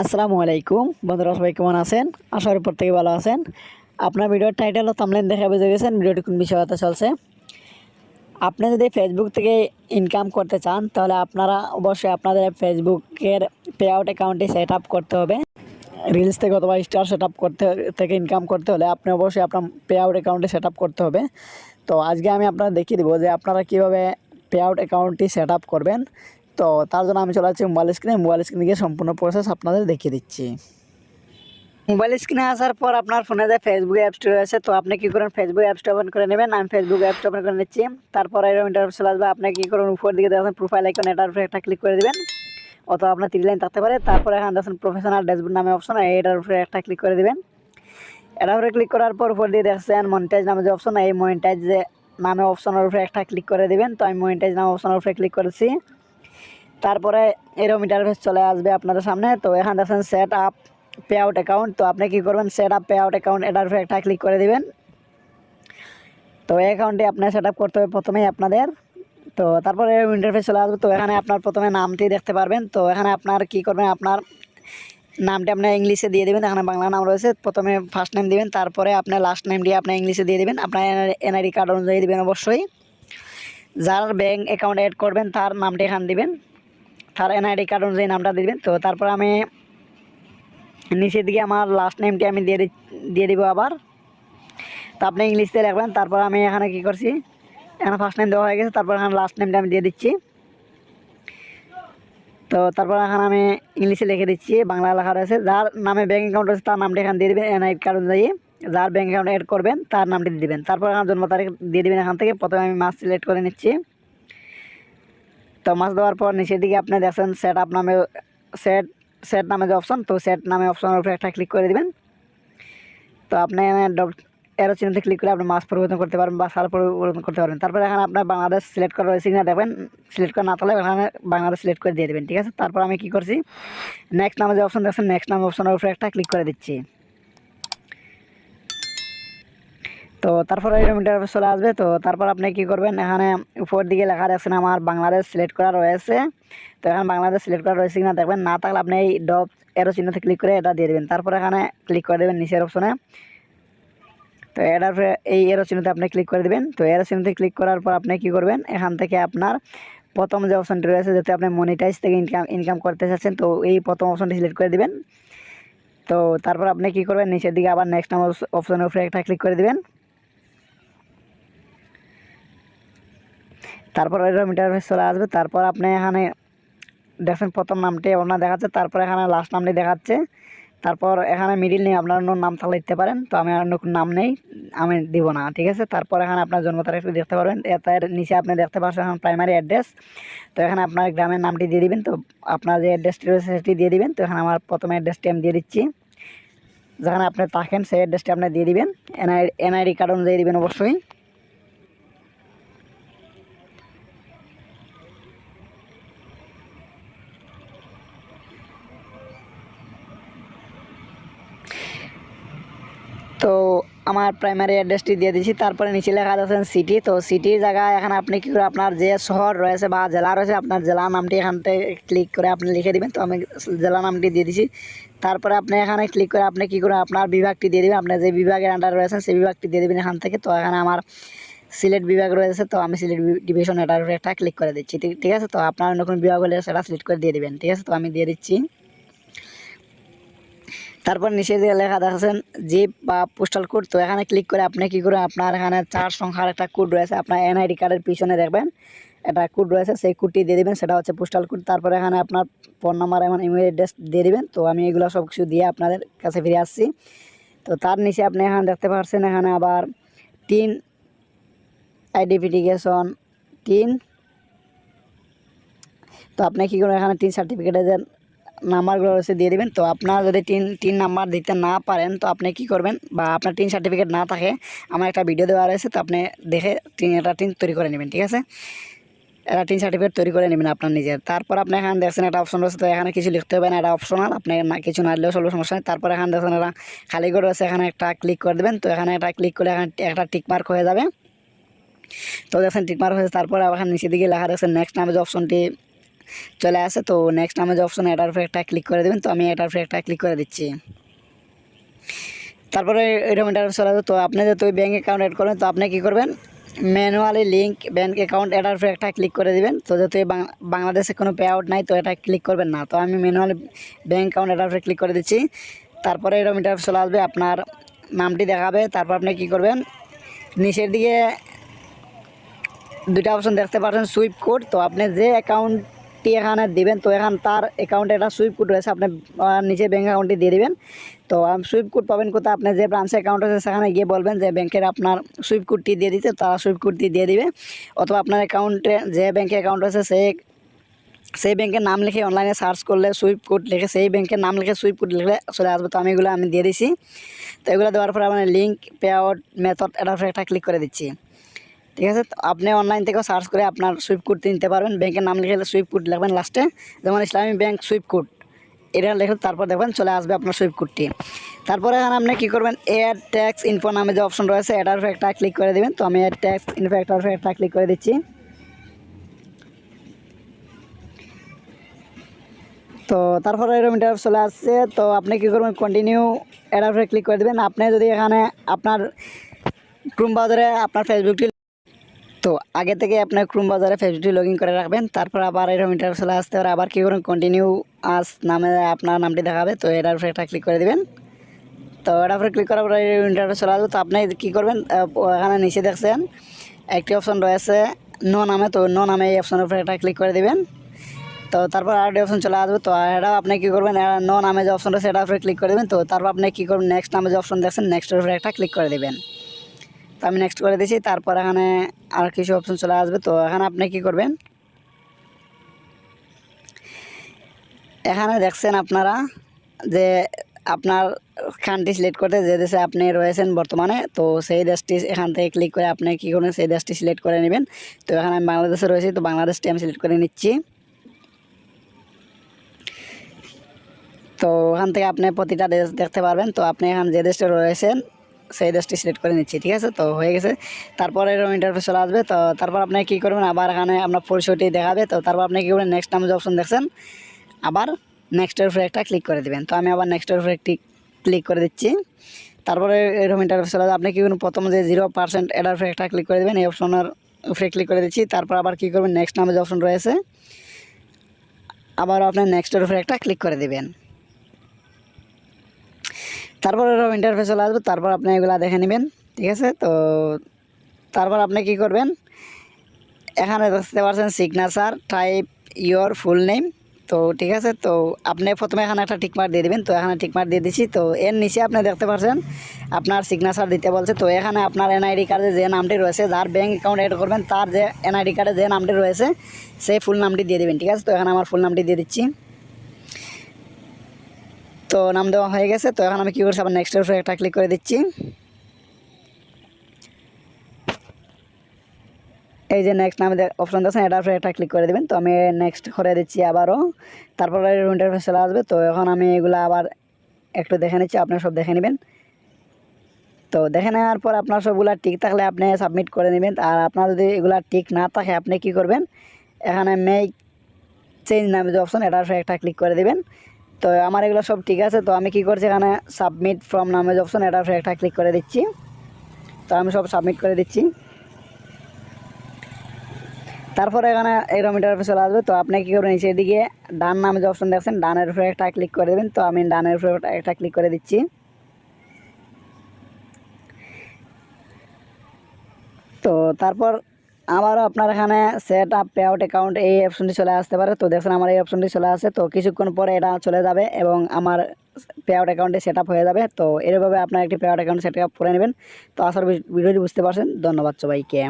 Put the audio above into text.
আসসালামু আলাইকুম। বন্ধুরা, সবাই কেমন আছেন? আশা করি প্রত্যেকে ভালো আছেন। আপনার ভিডিওর টাইটেল ও থামলেন দেখে বুঝে গেছেন ভিডিওটি কোন বিষয়ে কথা চলছে। আপনি যদি ফেসবুক থেকে ইনকাম করতে চান, তাহলে আপনারা অবশ্যই আপনাদের ফেসবুকের পে আউট অ্যাকাউন্টটি সেট আপ করতে হবে। রিলস থেকে অথবা স্টার সেট আপ করতে, থেকে ইনকাম করতে হলে আপনি অবশ্যই আপনার পে আউট অ্যাকাউন্টটি সেট আপ করতে হবে। তো আজকে আমি আপনারা দেখিয়ে দেবো যে আপনারা কীভাবে পে আউট অ্যাকাউন্টটি সেট আপ করবেন। তো তার জন্য আমি চলে যাচ্ছি মোবাইল স্ক্রিনে মোবাইল স্ক্রিনে গিয়ে সম্পূর্ণ প্রসেস আপনাদের দেখিয়ে দিচ্ছি। মোবাইল স্ক্রিনে আসার পর আপনার ফোনে যে ফেসবুক অ্যাপসটি রয়েছে, তো আপনি কী করেন ফেসবুক অ্যাপসটা ওপেন করে নেবেন। আমি ফেসবুক অ্যাপসটা ওপেন করে নিচ্ছি। তারপর এরকম ইন্টারফেস চলে আসবে। আপনি কী করুন, উপর দিকে দেখেন প্রোফাইল আইকন এটার উপরে একটা ক্লিক করে দেবেন। অথবা আপনার থ্রি লাইন থাকতে পারে। তারপরে এখানে দেখেন প্রফেশনাল ড্যাশবোর্ড নামে অপশন এটার উপরে একটা ক্লিক করে দেবেন। এটার উপরে ক্লিক করার পর উপর দিয়ে দেখছেন মনিটাইজ নামে যে অপশন এই মনিটাইজ যে নামে অপশনের উপরে একটা ক্লিক করে দিবেন। তো আমি মনিটাইজ নামে অপশনের উপরে ক্লিক করেছি। তারপরে এরকম ইন্টারফেস চলে আসবে আপনাদের সামনে। তো এখানে দেখেন set up pay out account তো আপনি কী করবেন? Set up pay out account এটার উপরে একটা ক্লিক করে দিবেন। তো এই অ্যাকাউন্টটি আপনার সেট আপ করতে হবে প্রথমেই আপনাদের। তো তারপরে এরম ইন্টারফেস চলে আসবে। তো এখানে আপনার প্রথমে নামটি দেখতে পারবেন। তো এখানে আপনার কি করবেন? আপনার নামটি আপনি ইংলিশে দিয়ে দেবেন। এখানে বাংলা নাম রয়েছে। প্রথমে ফার্স্ট নেম দিবেন। তারপরে আপনার লাস্ট নেমটি আপনি ইংলিশে দিয়ে দেবেন। আপনার এনআইডি কার্ড অনুযায়ী দেবেন অবশ্যই। যার ব্যাঙ্ক অ্যাকাউন্ট অ্যাড করবেন, তার নামটি এখানে দিবেন। তার এনআইডি কার্ড অনুযায়ী নামটা দিবেন। তো তারপর আমি নিচের দিকে আমার লাস্ট নেমটি আমি দিয়ে দিয়ে দিব আবার। তো আপনি ইংলিশে লিখবেন, তারপর আমি এখানে কি করছি? এখানে ফার্স্ট নেম দেওয়া হয়ে গেছে, তারপর এখানে লাস্ট নেমটা আমি দিয়ে দিচ্ছি। তো তারপর এখানে আমি ইংলিশে লিখে দিচ্ছি, বাংলা লেখা রয়েছে। যার নামে ব্যাঙ্ক অ্যাকাউন্ট রয়েছে, তার নামটা এখানে দিয়ে দেবেন, এনআইডি কার্ড অনুযায়ী। যার ব্যাঙ্ক অ্যাকাউন্ট অ্যাড করবেন, তার নামটি দিয়ে দেবেন। তারপর এখানে জন্ম তারিখ দিয়ে দেবেন এখান থেকে। প্রথমে আমি মাস সিলেক্ট করে নিচ্ছি। তো মাছ দেওয়ার পর নিচের দিকে আপনি দেখছেন সেট আপ নামে সেট সেট নামে যে অপশন তো সেট নামে অপশনের উপরে একটা ক্লিক করে দেবেন। তো আপনি এরো চিহ্নতে ক্লিক করে আপনি মাছ পরিবর্তন করতে পারবেন বা সাল পরিবর্তন করতে পারবেন। তারপরে এখানে আপনার বাংলাদেশ সিলেক্ট করা রয়েছে কিনা দেখবেন। সিলেক্ট করে না তাহলে এখানে বাংলাদেশ সিলেক্ট করে দিয়ে দেবেন, ঠিক আছে? তারপর আমি কি করছি? নেক্সট নামে যে অপশন দেখছেন নেক্সট নামে অপশনের উপরে একটা ক্লিক করে দিচ্ছি। তো তারপর ইন্টারফেস চলে আসবে। তো তারপর আপনি কি করবেন? এখানে উপর দিকে লেখা দেখছেন আমার বাংলাদেশ সিলেক্ট করা রয়েছে। তো এখানে বাংলাদেশ সিলেক্ট করা রয়েছে কিনা দেখবেন? না থাকলে আপনি এই ডপ এরো চিহ্নতে ক্লিক করে এটা দিয়ে দেবেন। তারপর এখানে ক্লিক করে দেবেন নিচের অপশনে তো এটার এই এরো চিহ্নতে আপনি ক্লিক করে দেবেন। তো এরো চিহ্নতে ক্লিক করার পর আপনি কি করবেন? এখান থেকে আপনার প্রথম যে অপশনটি রয়েছে, যাতে আপনি মনিটাইজ থেকে ইনকাম ইনকাম করতে চাচ্ছেন, তো এই প্রথম অপশনটি সিলেক্ট করে দেবেন। তো তারপর আপনি কি করবেন? নিচের দিকে আবার নেক্সট নাম অপশনের উপরে একটা ক্লিক করে দিবেন। তারপর এরকম ইন্টারফেস চলে আসবে। তারপর আপনি এখানে দেখছেন প্রথম নামটি আপনার দেখাচ্ছে, তারপর এখানে লাস্ট নামটি দেখাচ্ছে। তারপর এখানে মিডিল নেই আপনার অন্য নাম থাকলে দিতে পারেন। তো আমি কোনো নাম নেই, আমি দিব না, ঠিক আছে? তারপর এখানে আপনার জন্ম তারিখটি দেখতে পারবেন। এর নিচে আপনি দেখতে পাচ্ছেন এখন প্রাইমারি অ্যাড্রেস তো এখানে আপনার গ্রামের নামটি দিয়ে দিবেন। তো আপনার যে অ্যাড্রেসটি রয়েছে, সেটি দিয়ে দিবেন। তো এখানে আমার প্রথমে অ্যাড্রেসটি আমি দিয়ে দিচ্ছি। যেখানে আপনি থাকেন, সেই অ্যাড্রেসটি আপনি দিয়ে দিবেন। এনআই এনআইডি কার্ড অনুযায়ী দিবেন অবশ্যই। তো আমার প্রাইমারি অ্যাড্রেসটি দিয়ে দিচ্ছি তারপরে নিচে লেখা আছেন সিটি তো সিটির জায়গায় এখানে আপনি কী করে আপনার যে শহর রয়েছে বা জেলা রয়েছে, আপনার জেলা নামটি এখান থেকে ক্লিক করে আপনি লিখে দিবেন। তো আমি জেলা নামটি দিয়ে দিচ্ছি তারপরে আপনি এখানে ক্লিক করে আপনি কী করে আপনার বিভাগটি দিয়ে দেবেন। আপনার যে বিভাগের আন্ডার রয়েছেন, সেই বিভাগটি দিয়ে দেবেন এখান থেকে। তো এখানে আমার সিলেট বিভাগ রয়েছে। তো আমি সিলেট ডিভিশন এটার একটা ক্লিক করে দিচ্ছি। ঠিক- ঠিক আছে? তো আপনার অন্য কোনো বিভাগ হলে সেটা সিলেক্ট করে দিয়ে দেবেন। ঠিক আছে? তো আমি দিয়ে দিচ্ছি। তারপর নিচে দিয়ে লেখা দেখাচ্ছেন জিপ বা পোস্টাল কোড তো এখানে ক্লিক করে আপনি কি করে আপনার এখানে চার সংখ্যার একটা কোড রয়েছে, আপনার এনআইডি কার্ডের পিছনে দেখবেন, একটা কোড রয়েছে, সেই কোডটি দিয়ে দেবেন, সেটা হচ্ছে পোস্টাল কোড তারপরে এখানে আপনার ফোন নাম্বার এবং ইমেল অ্যাড্রেস দিয়ে দেবেন, তো আমি এগুলো সব কিছু দিয়ে আপনাদের কাছে ফিরে আসছি। তো তার নিচে আপনি এখানে দেখতে পাচ্ছেন, এখানে আবার তিন আইডেন্টিফিকেশন তিন। তো আপনি কী করবেন? এখানে তিন সার্টিফিকেটের নাম্বারগুলো রয়েছে দিয়ে দেবেন। তো আপনার যদি তিন তিন নাম্বার দিতে না পারেন, তো আপনি কি করবেন? বা আপনার তিন সার্টিফিকেট না থাকে, আমার একটা ভিডিও দেওয়া রয়েছে, তো আপনি দেখে তিন একটা তিন তৈরি করে নেবেন, ঠিক আছে? একটা তিন সার্টিফিকেট তৈরি করে নেবেন আপনার নিজের তারপর আপনি এখানে দেখছেন একটা অপশন রয়েছে, তো এখানে কিছু লিখতে হবে না, এটা অপশনাল আপনি না, কিছু না দিলেও চলবে, সমস্যা নেই। তারপর এখানে দেখছেন একটা খালি করে রয়েছে, এখানে একটা ক্লিক করে দেবেন, তো এখানে একটা ক্লিক করলে এখানে একটা টিকমার্ক হয়ে যাবে। তো দেখছেন টিকমার্ক হয়েছে তারপরে এখানে নিচের দিকে লেখা দেখছেন নেক্সট নামে যে অপশনটি চলে আসে। তো নেক্সট যে অপশন এটার উপরে একটা ক্লিক করে দেবেন, তো আমি এটার উপরে একটা ক্লিক করে দিচ্ছি। তারপরে এরকম এটা চলে আসবে তো আপনি যেহেতু ব্যাঙ্ক অ্যাকাউন্ট অ্যাড করবেন তো আপনি কী করবেন? ম্যানুয়ালি লিঙ্ক ব্যাঙ্ক অ্যাকাউন্ট এটার উপরে একটা ক্লিক করে দিবেন। তো যেহেতু বাংলাদেশে কোনো পে আউট নাই, তো এটা ক্লিক করবেন না। তো আমি ম্যানুয়ালি ব্যাঙ্ক অ্যাকাউন্ট এটার উপরে ক্লিক করে দিচ্ছি। তারপরে এরকম এটা চলে আসবে, আপনার নামটি দেখাবে। তারপর আপনি কী করবেন? নিচের দিকে দুইটা অপশন দেখতে পাচ্ছেন সুইপ কোড তো আপনি যে অ্যাকাউন্টটি এখানে দিবেন, তো এখান তার অ্যাকাউন্টে একটা সুইপ কোড রয়েছে, আপনি নিচে ব্যাঙ্ক অ্যাকাউন্টটি দিয়ে দিবেন। তো সুইপ কোড পাবেন কোথায়? আপনি যে ব্রাঞ্চে অ্যাকাউন্ট আছে, সেখানে গিয়ে বলবেন যে ব্যাংকের আপনার সুইপ কোডটি দিয়ে দিতে, তারা সুইপ কোডটি দিয়ে দিবে। অথবা আপনার অ্যাকাউন্টে যে ব্যাংকে অ্যাকাউন্ট আছে সেই সেই ব্যাংকের নাম লিখে অনলাইনে সার্চ করলে সুইপ কোড লিখে, সেই ব্যাংকের নাম লিখে সুইপ কোড লিখলে চলে আসবে। তো আমি এগুলো আমি দিয়ে দিছি। তো এগুলো দেওয়ার পরে আপনার লিঙ্ক পে আউট মেথড এটার একটা ক্লিক করে দিচ্ছি। ঠিক আছে? আপনি অনলাইন থেকেও সার্চ করে আপনার সুইপ কোডটি নিতে পারবেন। ব্যাংকের নাম লিখে সুইপ কোড লিখবেন লাস্টে যেমন ইসলামী ব্যাংক সুইপ কোড এটা লিখে তারপর দেখবেন চলে আসবে আপনার সুইপ কোডটি তারপরে এখানে আপনি কী করবেন? এয়ার ট্যাক্স ইনফো নামে যে অপশন রয়েছে এটার উপরে একটা ক্লিক করে দেবেন। তো আমি এয়ার ট্যাক্স ইনফো উপরে একটা ক্লিক করে দিচ্ছি। তো তারপরে এরকম এটা চলে আসছে। তো আপনি কী করবেন? কন্টিনিউ এটার উপরে ক্লিক করে দেবেন। আপনি যদি এখানে আপনার ক্রোম বাজারে আপনার ফেসবুকটি তো আগে থেকে আপনার ক্রোম বাজারে ফেসবুকটি লগ ইন করে রাখবেন, তারপর আবার এরকম ইন্টার চলে আসতে পারে, আবার কী করুন কন্টিনিউ আস নামে আপনার নামটি দেখাবে, তো এটার উপরে একটা ক্লিক করে দেবেন। তো এটার উপরে ক্লিক করার পরে ইন্টারভিউ চলে আসবে, তো আপনি কী করবেন এখানে নিচে দেখছেন, একটি অপশন রয়েছে নো নামে, তো নো নামে এই অপশনের উপরে একটা ক্লিক করে দেবেন। তো তারপর আরেকটি অপশন চলে আসবে, তো এটাও আপনি কী করবেন নো নামে যে অপশন রয়েছে, এটার উপরে ক্লিক করে দেবেন, তো তারপর আপনি কী করবেন নেক্সট নামে যে অপশন দেখছেন নেক্সটের উপরে একটা ক্লিক করে দেবেন। তো আমি নেক্সট করে দিয়েছি তারপর এখানে আর কিছু অপশন চলে আসবে। তো এখানে আপনি কি করবেন? এখানে দেখছেন আপনারা যে আপনার কান্ট্রি সিলেক্ট করতে যে দেশে আপনি রয়েছেন বর্তমানে, তো সেই দেশটি এখান থেকে ক্লিক করে আপনি কী করবেন, সেই দেশটি সিলেক্ট করে নেবেন। তো এখানে আমি বাংলাদেশে রয়েছি, তো বাংলাদেশটি আমি সিলেক্ট করে নিচ্ছি। তো ওখান থেকে আপনি প্রতিটা দেশ দেখতে পারবেন। তো আপনি এখানে যে দেশটা রয়েছেন সেই দেশটি সিলেক্ট করে নিচ্ছি, ঠিক আছে? তো হয়ে গেছে। তারপরে এরকম ইন্টারফেস চলে আসবে, তো তারপর আপনি কী করবেন? আবার এখানে আপনার পরিচয়টি দেখাবে, তো তারপর আপনি কী করবেন? নেক্সট নামে যে অপশন দেখছেন, আবার নেক্সটের উপরে একটা ক্লিক করে দেবেন। তো আমি আবার নেক্সটের উপরে একটি ক্লিক করে দিচ্ছি। তারপরে এরকম ইন্টারফেস চলে আপনি কী করবেন? প্রথম যে জিরো পার্সেন্ট এটার উপরে একটা ক্লিক করে দেবেন, এই অপশনের উপরে ক্লিক করে দিচ্ছি। তারপর আবার কী করবেন? নেক্সট নামে যে অপশন রয়েছে, আবার আপনার নেক্সটের উপরে একটা ক্লিক করে দেবেন। তারপর এরকম ইন্টারফেস চলে আসবে তারপর আপনি এগুলা দেখে নেবেন, ঠিক আছে? তো তারপর আপনি কি করবেন? এখানে দেখতে পাচ্ছেন signature type your full name তো ঠিক আছে? তো আপনি প্রথমে এখানে একটা টিকমার দিয়ে দিবেন, তো এখানে টিকমার দিয়ে দিচ্ছি তো এর নিচে আপনি দেখতে পাচ্ছেন, আপনার সিগনেচার দিতে বলছে, তো এখানে আপনার এনআইডি কার্ডে যে নামটি রয়েছে, যার ব্যাঙ্ক অ্যাকাউন্ট অ্যাড করবেন, তার যে এনআইডি কার্ডে যে নামটি রয়েছে, সেই ফুল নামটি দিয়ে দিবেন, ঠিক আছে? তো এখানে আমার ফুল নামটি দিয়ে দিচ্ছি। তো নাম দেওয়া হয়ে গেছে, তো এখন আমি কী করছি, আবার নেক্সটের উপরে একটা ক্লিক করে দিচ্ছি। এই যে নেক্সট নামে অপশন দিয়েছেন এটার উপরে একটা ক্লিক করে দেবেন, তো আমি নেক্সট করে দিচ্ছি আবারও। তারপরে ইন্টারফেস চলে আসবে, তো এখন আমি এগুলো আবার একটু দেখে নিচ্ছি আপনারা সব দেখে নেবেন। তো দেখে নেওয়ার পর আপনার সবগুলো ঠিক থাকলে আপনি সাবমিট করে নেবেন, আর আপনার যদি এগুলা ঠিক না থাকে, আপনি কি করবেন? এখানে মেক চেঞ্জ নামে যে অপশন এটার উপরে একটা ক্লিক করে দেবেন। তো আমার এগুলো সব ঠিক আছে, তো আমি কি করছি এখানে সাবমিট ফ্রম নামে যে অপশন উপরে একটা ক্লিক করে দিচ্ছি। তো আমি সব সাবমিট করে দিচ্ছি। তারপরে এখানে এরকম ইন্টারফেস চলে আসবে, তো আপনি কী করবেন, নিচের দিকে ডান নামে যে অপশন দেখছেন, ডানের উপরে একটা ক্লিক করে দেবেন, তো আমি ডানের উপরে একটা ক্লিক করে দিচ্ছি। তো তারপর আবারও আপনার এখানে set up pay out account এই অপশনটি চলে আসতে পারে। তো দেখুন আমার এই অপশনটি চলে আসে। তো কিছুক্ষণ পরে এটা চলে যাবে এবং আমার পে আউট অ্যাকাউন্টে সেট আপ হয়ে যাবে। তো এরভাবে আপনার একটি pay out account set up করে নেবেন। তো আসার ভিডিওটি বুঝতে পারছেন। ধন্যবাদ সবাইকে।